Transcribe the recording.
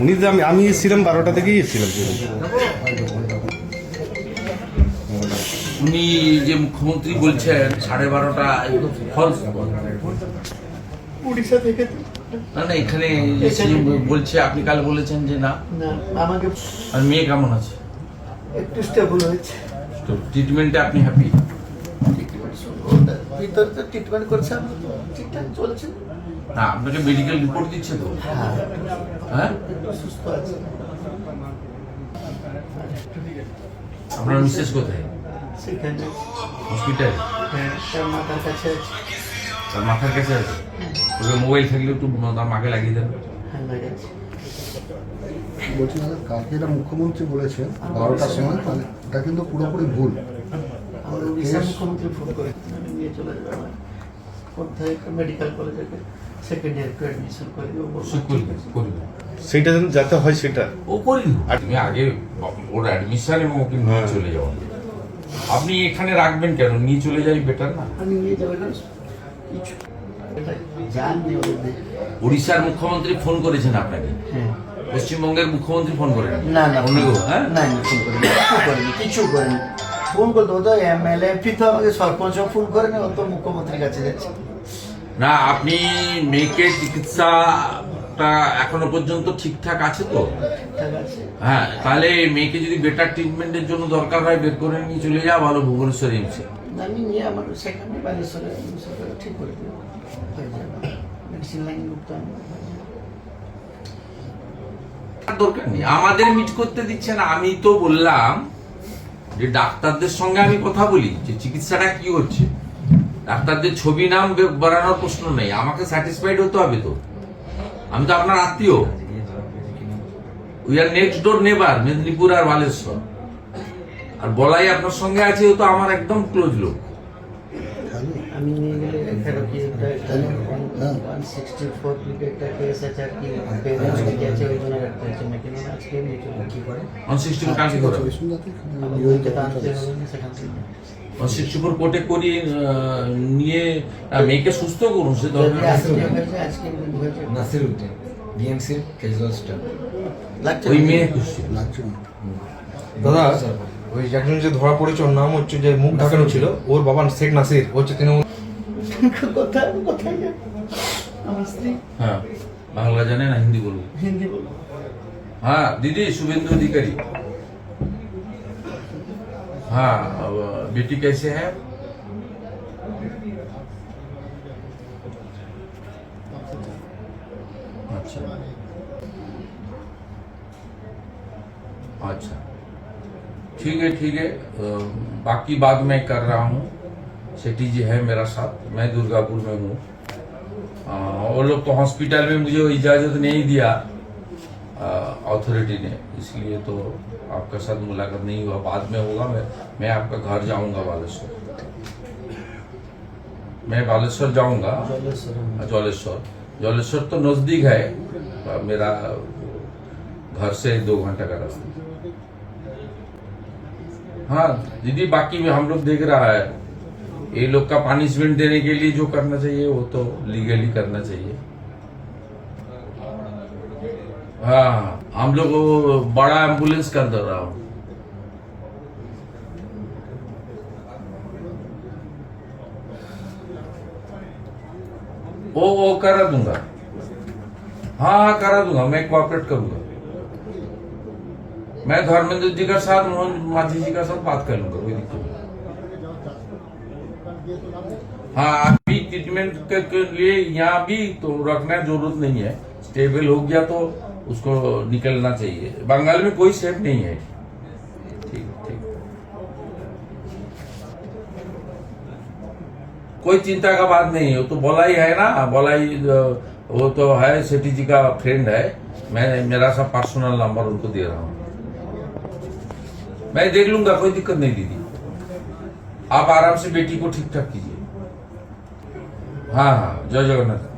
উনি আমি আমি এসেছিলাম বারোটা থেকেই এসেছিলাম উনি যে মুখ্যমন্ত্রী বলছেন সাড়ে বারোটা ফলস উড়িষ্যা থেকে না না এখানে এসে বলছে আপনি কাল বলেছেন যে না। আমাকে আর মেয়ে কেমন আছে? একটু স্টেবল হয়েছে। তো ট্রিটমেন্টে আপনি হ্যাপি ভিতরে তো ট্রিটমেন্ট করছে তো ঠিকঠাক চলছে। না আপনাকে মেডিকেল রিপোর্ট দিচ্ছে তো? হ্যাঁ। হ্যাঁ? একটু সুস্থ আছে। আপনার মিসেস কোথায়? সেখানে। হসপিটালে হ্যাঁ মাথার কাছে আছে। তার মাথার কাছে আছে? ওকে মোবাইল থাকলে একটু তার মাকে লাগিয়ে দেন। হ্যাঁ বলছি দাদা কালকে এটা মুখ্যমন্ত্রী বলেছেন বারোটার সময় তাহলে এটা কিন্তু পুরোপুরি ভুল। আমার মুখ্যমন্ত্রী ফোন করে। আমি নিয়ে চলে যাব আমার। কোথায় মেডিকেল কলেজে সেকেন্ড ইয়ার অ্যাডমিশন করে দেবো বলব, সে ঠিক করবে আছে। করবে। সেইটা যেন যাতে হয় সেটা। ও করি আর তুমি আগে ওর অ্যাডমিশন এবং ওকে নিয়ে হ্যাঁ। চলে যাওয়া। আপনি এখানে রাখবেন কেন? নিয়ে চলে যাই বেটার না? আমি নিয়ে যাব না। কিছু। এটা জান নেই ওদের দেশে। উড়িষ্যার মুখ্যমন্ত্রী ফোন করেছেন আপনাকে? হ্যাঁ। পশ্চিমবঙ্গের মুখ্যমন্ত্রী ফোন করেন না না অন্য হ্যাঁ? না না ফোন করেনি। কিছু করেনি। কিছু করেনি। ফোন করতে ও তো এমএলএ তো আমাকে সরপঞ্চও ফোন করেনি মুখ্যমন্ত্রীর কাছে যাচ্ছে। না আপনি মেয়েকে চিকিৎসাটা এখনও পর্যন্ত ঠিকঠাক আছে তো? হ্যাঁ তাহলে মেয়েকে যদি বেটার ট্রিটমেন্টের জন্য দরকার হয় বের করে নিয়ে চলে যাওয়া ভালো ভুবনেশ্বর এমসে। আমি নিয়ে আমার সেখানে বালেশ্বরে ঠিক করে দেবো। মেডিসিন লাইন ঢুকতে আর দরকার নেই। আমাদের মিট করতে দিচ্ছে না আমি তো বললাম যে ডাক্তারদের সঙ্গে আমি কথা বলি, যে চিকিৎসাটা কি হচ্ছে? ডাক্তারদের ছবি, নাম বাড়ানোর প্রশ্ন নেই। আমাকে স্যাটিসফাইড হতে হবে তো। আমি তো আপনার আত্মীয়। উই আর নেক্সট ডোর নেবার মেদিনীপুর আর বালেশ্বর। আর বলাই আপনার সঙ্গে আছে তো আমার একদম ক্লোজ লোক। আমি নিয়ে গেলে একটা হ্যাঁ। ওয়ান সিক্সটি ফোর একটা কেস আছে আর কি পেরেন্টস কি আছে ওই জন্য রাখতে হচ্ছে না? কিন্তু আজকে নিয়ে কি করে? ওয়ান সিক্সটি কাকে ওয়ান সিক্সটি ফোর কোর্টে নিয়ে মেয়েকে সুস্থ করুন সে দরকার আজকে নাসির উদ্দিন ক্যাজুয়াল স্টাফ ওই মেয়ে খুশি। লাগছে দাদা ওই একজন যে ধরা পড়েছে ওর নাম হচ্ছে যে মুখ ঢাকানো ছিল ওর বাবা শেখ নাসির ও হচ্ছে তৃণমূল কোথায় কোথায় যাবে? আমার স্ত্রী হ্যাঁ বাংলা জানে না হিন্দি বলবো হিন্দি বলো हाँ दीदी शुभेंदु अधिकारी हाँ अब बेटी कैसे है अच्छा अच्छा ठीक है ठीक है। बाकी बात मैं कर रहा हूँ। सेठी जी है मेरा साथ। मैं दुर्गापुर में हूँ। वो लोग तो हॉस्पिटल में मुझे इजाज़त नहीं दिया अथॉरिटी ने। इसलिए तो आपका साथ मुलाकात नहीं हुआ। बाद में होगा मैं मैं आपका घर जाऊँगा बालेश्वर। मैं बालेश्वर जाऊँगा। ज्वालेश्वर। हाँ, ज्वालेश्वर तो नज़दीक है। मेरा घर से दो घंटा का रास्ता। हाँ दीदी, बाकी में हम लोग देख रहा है। ये लोग का पनिशमेंट देने के लिए जो करना चाहिए, वो तो लीगली करना चाहिए। हाँ हम लोग बड़ा एंबुलेंस कर दे रहा हूँ। वो वो करा दूँगा। हाँ हाँ करा दूँगा, मैं कोऑपरेट करूँगा। मैं धर्मेंद्र जी का साथ मोहन माझी जी का साथ बात कर लूँगा कोई दिक्कत हाँ अभी ट्रीटमेंट के, लिए यहाँ भी तो रखना ज़रूरत नहीं है। स्टेबल हो गया तो उसको निकलना चाहिए। बंगाल में कोई सेफ़ नहीं है। ठीक ठीक। कोई चिंता का बात नहीं है। वो तो बोलाई है ना बोलाई अ, वो तो है सेठी जी का फ्रेंड है। मैं मेरा सब पर्सनल नंबर उनको दे रहा हूँ। मैं देख लूँगा, कोई दिक्कत नहीं दीदी। आप आराम से बेटी को ठीक ठाक कीजिए। हाँ हाँ जय जगन्नाथ।